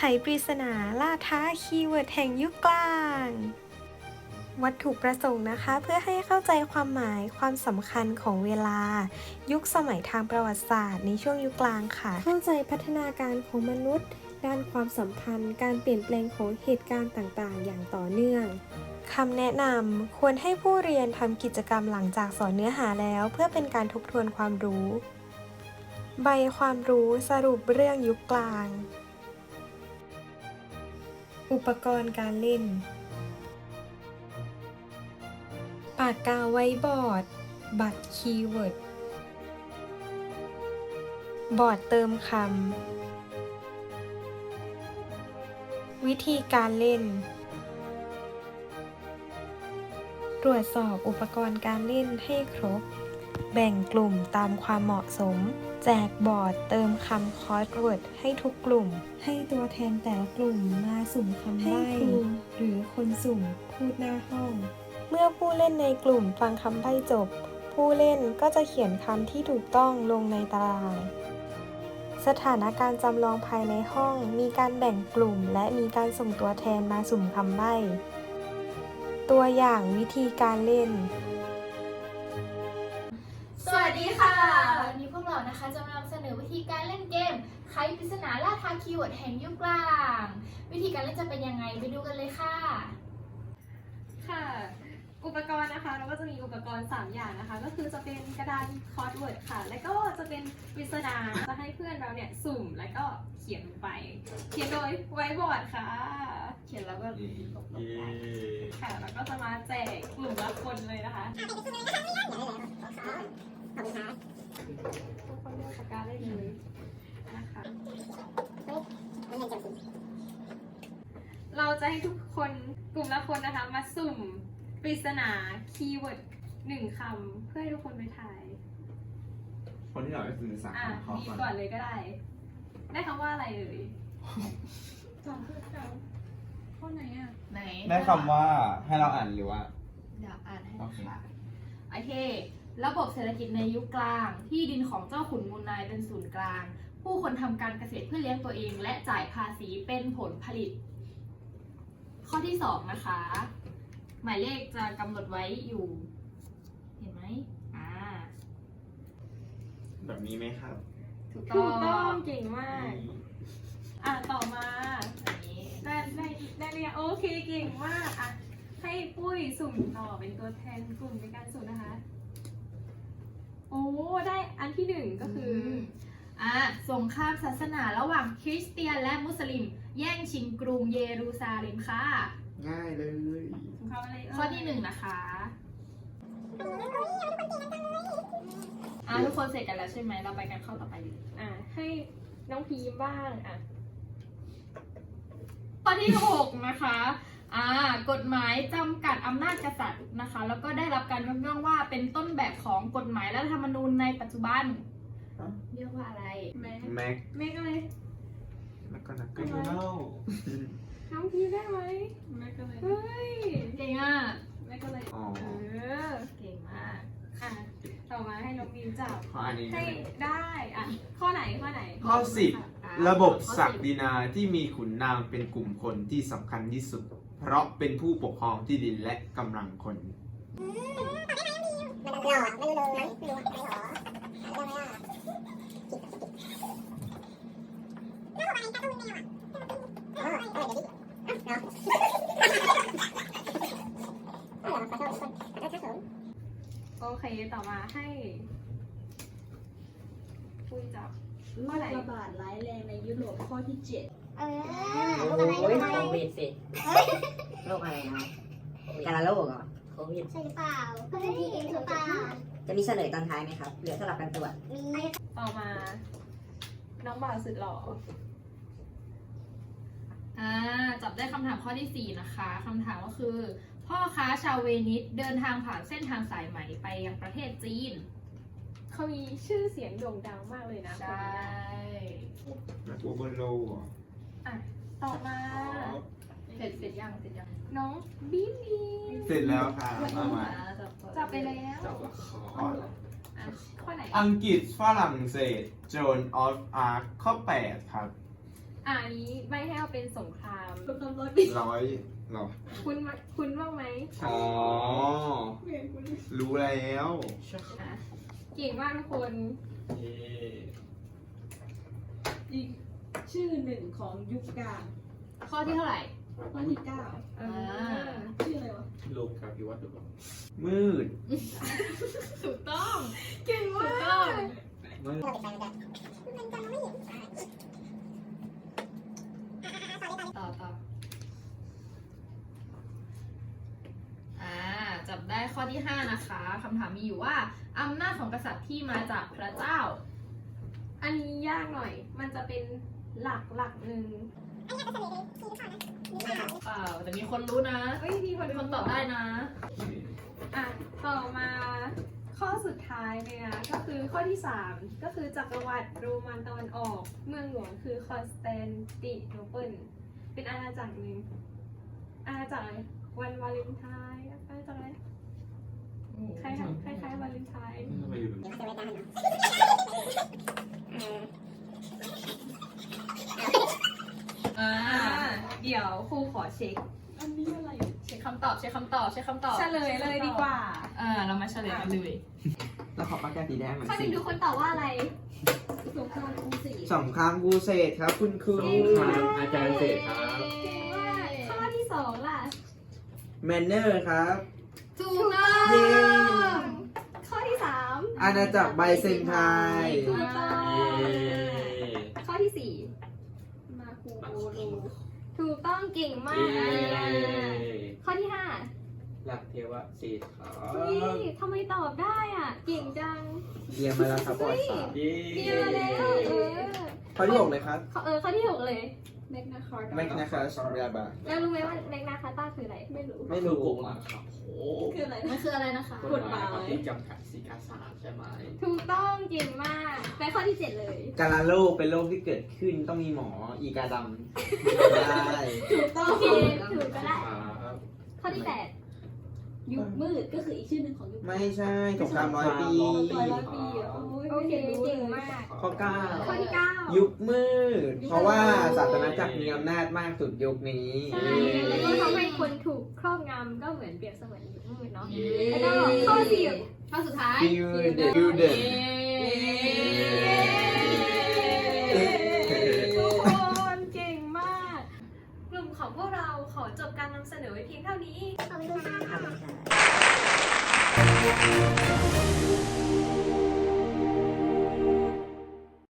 ไขปริศนาล่าท้าคีย์เวิร์ดแห่งยุคกลาง วัตถุประสงค์นะคะ เพื่อให้เข้าใจความหมายความสำคัญของเวลา ยุคสมัยทางประวัติศาสตร์ในช่วงยุคกลางค่ะ เข้าใจพัฒนาการของมนุษย์ ด้านความสัมพันธ์ การเปลี่ยนแปลงของเหตุการณ์ต่างๆ อย่างต่อเนื่องคำแนะนำควรให้ผู้เรียนทำกิจกรรมหลังจากสอนเนื้อหาแล้ว เพื่อเป็นการทบทวนความรู้ ใบความรู้สรุปเรื่องยุคกลาง อุปกรณ์การเล่น ปากกาไว้บอร์ด บัตรคีย์เวิร์ด บอร์ดเติมคำ วิธีการเล่น ตรวจสอบอุปกรณ์การเล่นให้ครบ แบ่งกลุ่มตามความเหมาะสม แจกบอร์ดเติมคำคอร์สเวิร์ดให้ทุกกลุ่ม ให้ตัวแทนแต่ละกลุ่มมาสุ่มคำใบ้หรือคนสุ่มพูดหน้าห้อง เมื่อผู้เล่นในกลุ่มฟังคำใบ้จบ ผู้เล่นก็จะเขียนคำที่ถูกต้องลงในตาราง สถานการณ์จำลองภายในห้องมีการแบ่งกลุ่ม และมีการส่งตัวแทนมาสุ่มคำใบ้ ตัวอย่างวิธีการเล่น สวัสดีค่ะ วันนี้พวกเรานะคะจะมานำเสนอวิธีการเล่นเกมไขปริศนาล่าทาคีย์เวิร์ดแห่งยุคกลาง วิธีการเล่นจะเป็นยังไงไปดูกันเลยค่ะ ค่ะ อุปกรณ์นะคะเราก็จะมีอุปกรณ์ 3 อย่างนะคะ ก็คือจะเป็นกระดานคอร์ดเวิร์ดค่ะ แล้วก็จะเป็นปริศนาจะให้เพื่อนเราเนี่ยสุ่มแล้วก็เขียนลงไป เขียนโดยไวท์บอร์ดค่ะ เขียนแล้วก็ลบลงไปค่ะแล้วก็จะมาแจกกลุ่มละคนเลยนะคะ ทุกคนเลือกปากกาได้เลยนะคะเราจะให้ทุกคนกลุ่มละคนนะคะ มาสุ่มปริศนาคีย์เวิร์ดหนึ่งคำเพื่อให้ทุกคนไปทาย คนที่เราไปสื่อสารอะกับเขาดีก่อนก่อนเลยก็ได้ ได้คำว่าอะไรเอ่ยสองคือสองข้อไหนอะ ไหนได้คำว่าให้เราอ่านหรือว่า เดี๋ยวอ่านให้โอนะเค คะโอเค ระบบเศรษฐกิจในยุคกลาง ที่ดินของเจ้าขุนมูลนายเป็นศูนย์กลาง ผู้คนทำการเกษตรเพื่อเลี้ยงตัวเอง และจ่ายภาษีเป็นผลผลิต ข้อที่สองนะคะ หมายเลขจะกำหนดไว้อยู่ เห็นไหมอ่าแบบนี้ไหมครับ ถูกถูกต้ต้อองงเก่งมาก อะต่อมาอันนี้ได้ได้ได้เรียนโอเคเก่งมากอะให้ปุ้ยสุ่มต่อเป็นตัวแทนกลุ่มในการสุ่มนะคะ โอ้ได้อันที่หนึ่งก็คือออ่าสงครามศาสนาระหว่างคริสเตียนและมุสลิม แย่งชิงกรุงเยรูซาเล็มค่ะ ง่ายเลย สงครามอะไรเยข้อที่หนึ่งนะคะอ่าทุกคนเสร็จกันแล้วใช่ไหม เราไปกันข้อต่อไปเลยอะให้น้องพีมบ้างอะ ข้อที่หกนะคะ อ่ากฎหมายจำกัดอำนาจกษัตริย์นะคะ แล้วก็ได้รับการยกย่องว่าเป็นต้นแบบของกฎหมายและรัฐธรรมนูญในปัจจุบันฮะเรียกว่าอะไร แม็กแม็กแม็กอะไรแล้วก็นักเก็ตโนเนลน้องพีมได้ไหมแม็กอะไรเฮ้ยเก่งอะแม็กอะไรอ๋อเออเก่งมากอะต่อมาให้น้องพีมจับข้ออันนี้ให้นะได้อะข้อไหนข้อไหนข้อสิบอ่าระบบข้อศักสิบดินาที่มีขุนนางเป็นกลุ่มคนที่สำคัญที่สุด เพราะเป็นผู้ปกครองที่ดินและกำลังคนมันหลอดไม่รู้เลยไม่รู้ไม่หรอเรื่องอะไรอะแล้วอะไรการ์ตูนแมวอะอ๋อเออเดี๋ยวดิเนาะเออขอโทษทุกคนขอโทษครับผมโอเค ต่อมาให้ปุ้ยจับโรคระบาดร้ายแรง ในยุโรปข้อที่7เออโอ้ลูกอะไรยลูกอะไรโควิดสิโรคอะไรนะการละโรคเหรอโควิดใช่หรือเปล่าเพื่อนพี่เองหรือเปล่าจะมีเฉลยตอนท้ายไหมครับเหลือสลับกันตรวจมีต่อมา น้องบ่าวสุดหล่ออ่าจับได้คำถามข้อที่ 4 นะคะคำถามก็คือ พ่อค้าชาวเวนิสเดินทางผ่านเส้นทางสายไหมไปยังประเทศจีน เขามีชื่อเสียงโด่งดังมากเลยนะคน ได้นี้นะแม็กโอเวอร์โลอะต่อมาเสร็จเสร็จยังเสร็จยังน้องบีบีเสร็จแล้วค่ะมามาอ่าจับก่อนจับไปแล้วจับละครอะข้อไหนอังกฤษฝรั่งเศสโจนออฟอาร์คข้อ8ครับออ่าอันนี้ใบให้เอาเป็นสงครามเป็นคำร้อยปีร้อยเหรอคุณมาคุณบ้างไหมอ๋อรู้แล้วอะเก่งมากทุกคนอีก ชื่อหนึ่งของยุคกลางข้อที่เท่าไหร่ ข้อที่เก้าเออชื่ออะไรวะลูกครับพี่วัดดูก่อนมืดถูกต้องเก่งถูมากกต้อง มืดเราติดไปมันจะมันจะมองไม่เห็นอ่าๆๆๆต่อเลยต่อเลยต่อต่ออ่าจับได้ข้อที่ 5 นะคะคำถามมีอยู่ว่าอำนาจของกษัตริย์ที่มาจากพระเจ้า อันนี้ยากหน่อย มันจะเป็นหลักหลักหนึ่งอันนี้ก็เสนอเลยทีหรือเปล่านะหรือเปล่าเปล่า แต่มีคนรู้นะเอ้ยมีคนมีคนตอบได้นะ อะ ต่อมาข้อสุดท้ายเลยนะก็คือข้อที่ 3 ก็คือจักรวรรดิโรมันตะวันออก เมืองหลวงคือคอนสแตนติโนเปิลเป็นอาณาจักรหนึ่งอาณาจักรอะไรวันวาเลนไทน์อาณาจักรอะไรคล้ายๆคล้ายๆวาเลนไทน์ทำไม อยู่เดี๋ยวจะไปตามมันเนาะเอออ่าอ่าเดี๋ยวครูขอเช็คอันนี้อะไรเช็คคำตอบเช็คคำตอบเช็คคำตอบเฉลยเลยดีกว่าอ่าเรามาเฉลยกันเลยแล้วขอปากกาสีแดงหน่อยข้อหสินึ่งทุกคนตอบว่าอะไรสงครามกรุงศรีสงครามกูเศษครับ คุณครูครับอาจารย์เสกครับ เก่งมากข้อที่สองล่ะแมนเนอร์ครับ ถูกต้องเย้ข้อที่สามอาณาจักรไบเซนไทน์ถูกต้อง เย้ข้อ ที่สี่มาคูโอโรถูกต้องเก่งมาเย้กข้อที่ห้าหลักเทวสีครับนี่ทำไมตอบได้อะ เก่งจัง เรียนมาแล้วครับประวัติศาสตร์เย้เดียวแล้วเออ ข้อที่หกเลยครับข้อเออข้อที่หกเลยแมกนาคาร์ดแมกนาคาสเรียบาแล้วรู้ไหมว่าแมกนาคาต้าคืออะไร ไม่รู้ ไม่รู้กฎหมายครับโอ้คืออะไรมันคืออะไรนะคะกฎหมายครับที่จำกัดสิกาสารใช่ไหมถูกต้องเก่งมากไปข้อที่เจ็ดเลยการละโรคเป็นโรคที่เกิดขึ้นต้องมีหมออีกาดำได้ถูกต้อโองเคถูกก็ได้ครับข้อที่แปดยุคมืดก็คืออีกชื่อหนึ่งของยุคไม่ใช่สงครามร้อยปีร้อยร้อยปีเหรอ โอ้ยโอไม่เคเห็นรู้เก่งเลยมากข้อเก้าข้อที่เก้ายุคมืด เพราะว่าศาสนาจักรมีอำนาจมากสุดยุคนี้ใช่แล้วก็ทำให้คนถูกครอบงำก็เหมือนเปรียบเสมือนยุคมืดเนาะเย้แล้วก็ข้อสิบข้อสุดท้ายฟิวเดฟิวเดเย้